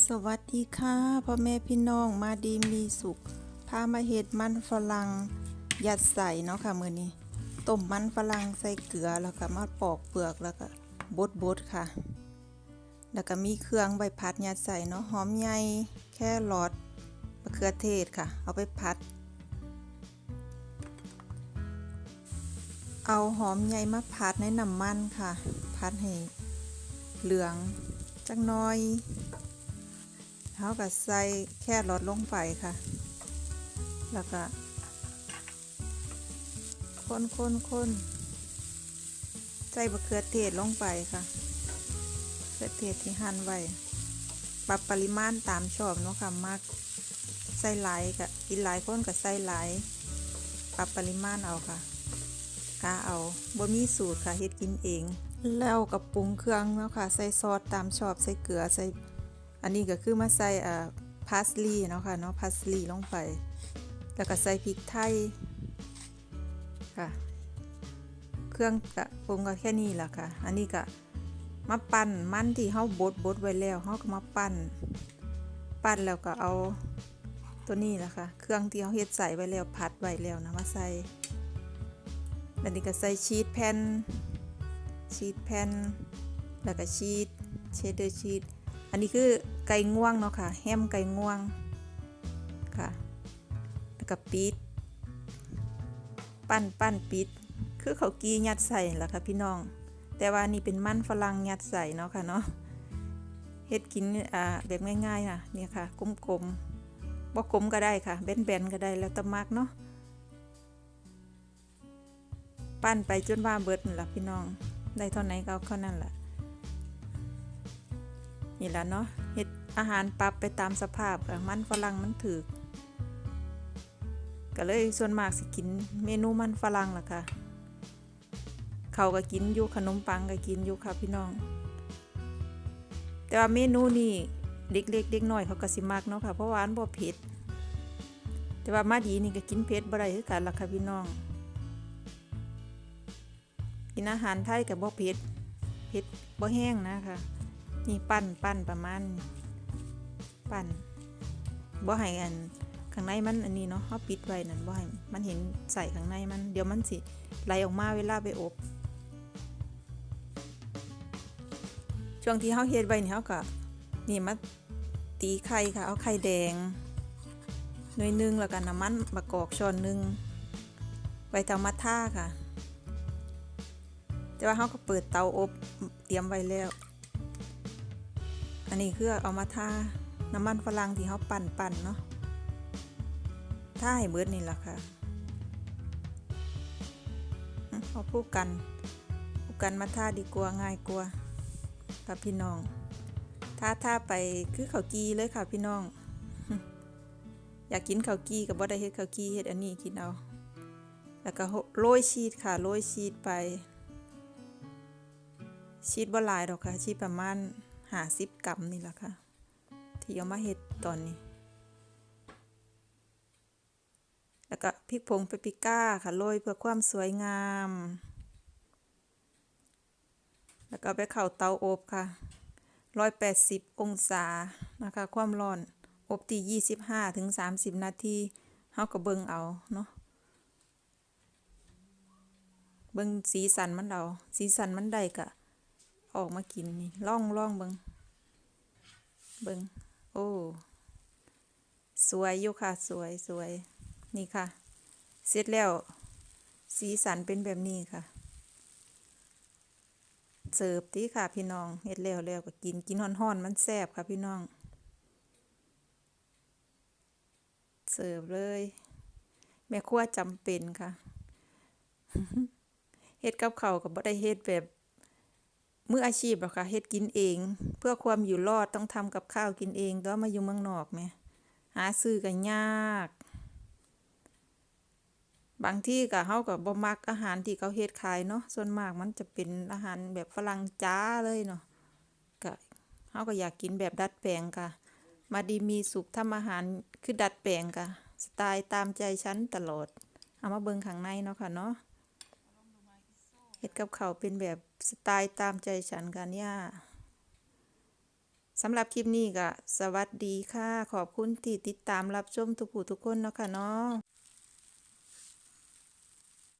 สวัสดีค่ะพ่อแม่พี่น้องมาดีมีสุขพามาเฮ็ดมันฝรั่งยัดใส่เนาะค่ะมือนี้ต้มมันฝรั่งใส่เกลือแล้วก็มาปอกเปลือกแล้วก็บดบดๆค่ะ แล้วก็มีเครื่องใบพัดยัดใส่เนาะหอมใหญ่แค่รอดมะเขือเทศค่ะ เอาไปพัด เอาหอมใหญ่มาพัดในน้ำมันค่ะ พัดให้เหลืองจักน้อย เขาก็ใส่แค่รอดลงไปค่ะ แล้วก็คนคนคนใส่บะเขือเทศลงไปค่ะเขือเทศที่หั่นไว้ปรับปริมาณตามชอบเนาะค่ะมักใส่หลายกับกินหลายคนก็ใส่หลายปรับปริมาณเอาค่ะกาเอาบ่มีสูตรค่ะเฮ็ดกินเอง แล้วกับปรุงเครื่องเนาะค่ะ ใส่ซอสตามชอบใส่เกลือใส่ อันนี้ก็คือมาใส่อ่าพาสลีย์เนาะค่ะเนาะพาสลีย์ลงไป แล้วก็ใส่พริกไทยค่ะ เครื่องกะปรุงก็แค่นี้แหละค่ะ อันนี้ก็มาปั่นมันที่เฮาบดบดไว้แล้วเฮาก็มาปั่น ปั่นแล้วก็เอาตัวนี้แหละค่ะ เครื่องที่เฮาเฮ็ดใส่ไว้แล้วผัดไว้แล้วนะมาใส่แล้วนี้ก็ใส่ชีสแผ่นชีสแผ่นแล้วก็ชีสเชดเดอร์ชีส อันนี้คือไก่ง่วงเนาะค่ะ แฮมไก่ง่วงค่ะ แล้วก็ปีดปั้นปั้นปีดคือเขากียัดใส่ล่ะค่ะพี่น้อง แต่ว่านี่เป็นมันฝรั่งยัดใส่เนาะค่ะเนาะเฮ็ดกินอ่าแบบง่ายๆนะเนี่ยค่ะกลมๆบ่กลมก็ได้ค่ะแบนๆก็ได้แล้วแต่มักเนาะปั้นไปจนว่าเบิดนั่นล่ะพี่น้อง ได้เท่าไหนก็เอาเท่านั้นล่ะ นี่แหละเนาะเฮ็ดอาหารปรับไปตามสภาพค่ะมันฝรั่งมันถือก็เลยส่วนมากสิกินเมนูมันฝรั่งล่ะค่ะเขาก็กินอยู่ขนมปังก็กินอยู่ค่ะพี่น้อง แต่ว่าเมนูนี่เด็กเล็กเด็กน้อยเขาก็สิมักเนาะค่ะเพราะว่าอันบ่เผ็ดแต่ว่ามาดีนี่ก็กินเผ็ดบ่ได้คือกันล่ะค่ะพี่น้อง กินอาหารไทยก็บ่เผ็ดเผ็ดบ่แห้งนะค่ะ นี่ปั้นปั้นประมาณปั้นบ่ให้อันข้างในมันอันนี้เนาะเฮาปิดไว้นั่นบ่ให้มันเห็นใส่ข้างในมันเดี๋ยวมันสิไหลออกมาเวลาไปอบช่วงที่เฮาเฮ็ดไว้นี่เฮาก็นี่มาตีไข่ค่ะเอาไข่แดงหน่วยนึงแล้วก็น้ำมันมะกอกช้อนหนึงไว้ทำมาท่าค่ะ แต่ว่าเฮาก็เปิดเตาอบเตรียมไว้แล้ว อันนี้คือเอามาทาน้ำมันฝรั่งที่เขาปั่นปั่นๆเนาะทาให้เบิดนี่แหละค่ะเอาผู้กันผู้กันมาทาดีกว่าง่ายกว่าค่ะพี่น้องทาทาไปคือเขาวกีเลยค่ะพี่น้อง อยากกินข้าวกีกับบ่ได้เฮ็ดข้าวกีเฮ็ดอันนี้กินเอาแล้วก็โรยชีสค่ะโรยชีสไปชีสบ่หลายดอกค่ะชีสประมาณ หาสิบกรัมนี่แหละค่ะ ที่เอามาเฮ็ดตอนนี้ แล้วก็พริกผงเปปริก้าค่ะโรยเพื่อความสวยงาม แล้วก็ไปเข้าเตาอบค่ะร้อยแปดสิบองศานะคะ ความร้อนอบที่ยี่สิบห้าถึงสามสิบนาทีเฮาก็เบิ่งเอาเนาะเบิ่งสีสันมันเอาสีสันมันได้กะ ออกมากินนี่ล่องล่องเบิงเบิงโอ้ สวยอยู่ค่ะ สวยสวยนี่ค่ะ เสร็จแล้ว สีสันเป็นแบบนี้ค่ะ เสิร์ฟที่ค่ะพี่น้องเฮ็ดแล้วแล้วก็กินกินฮ้อนๆมันแซ่บค่ะพี่น้อง เสิร์ฟเลย แม่ครัวจำเป็นค่ะเฮ็ดกับเขากับบ่ได้เฮ็ดแบบ มืออาชีพหรอกค่ะเฮ็ดกินเอง เพื่อความอยู่รอดต้องทำกับข้าวกินเองแต่ว่ามาอยู่เมืองนอกแหมหาซื้อก็ยาก บางที่ก็เฮาก็บ่มักอาหารที่เขาเฮ็ดขายเนาะส่วนมากมันจะเป็นอาหารแบบฝรั่งจ๋าเลยเนาะก็เฮาก็อยากกินแบบดัดแปลงค่ะ มาดีมีสุขทำอาหารคือดัดแปลงค่ะสไตล์ตามใจฉันตลอด เอามาเบิ่งข้างในเนาะค่ะเนาะเฮ็ดกับเขาเป็นแบบ สไตล์ตามใจฉันกันเนี่ยสำหรับคลิปนี้ก็สวัสดีค่ะ ขอบคุณที่ติดตามรับชมทุกผู้ทุกคนเนาะค่ะเนาะ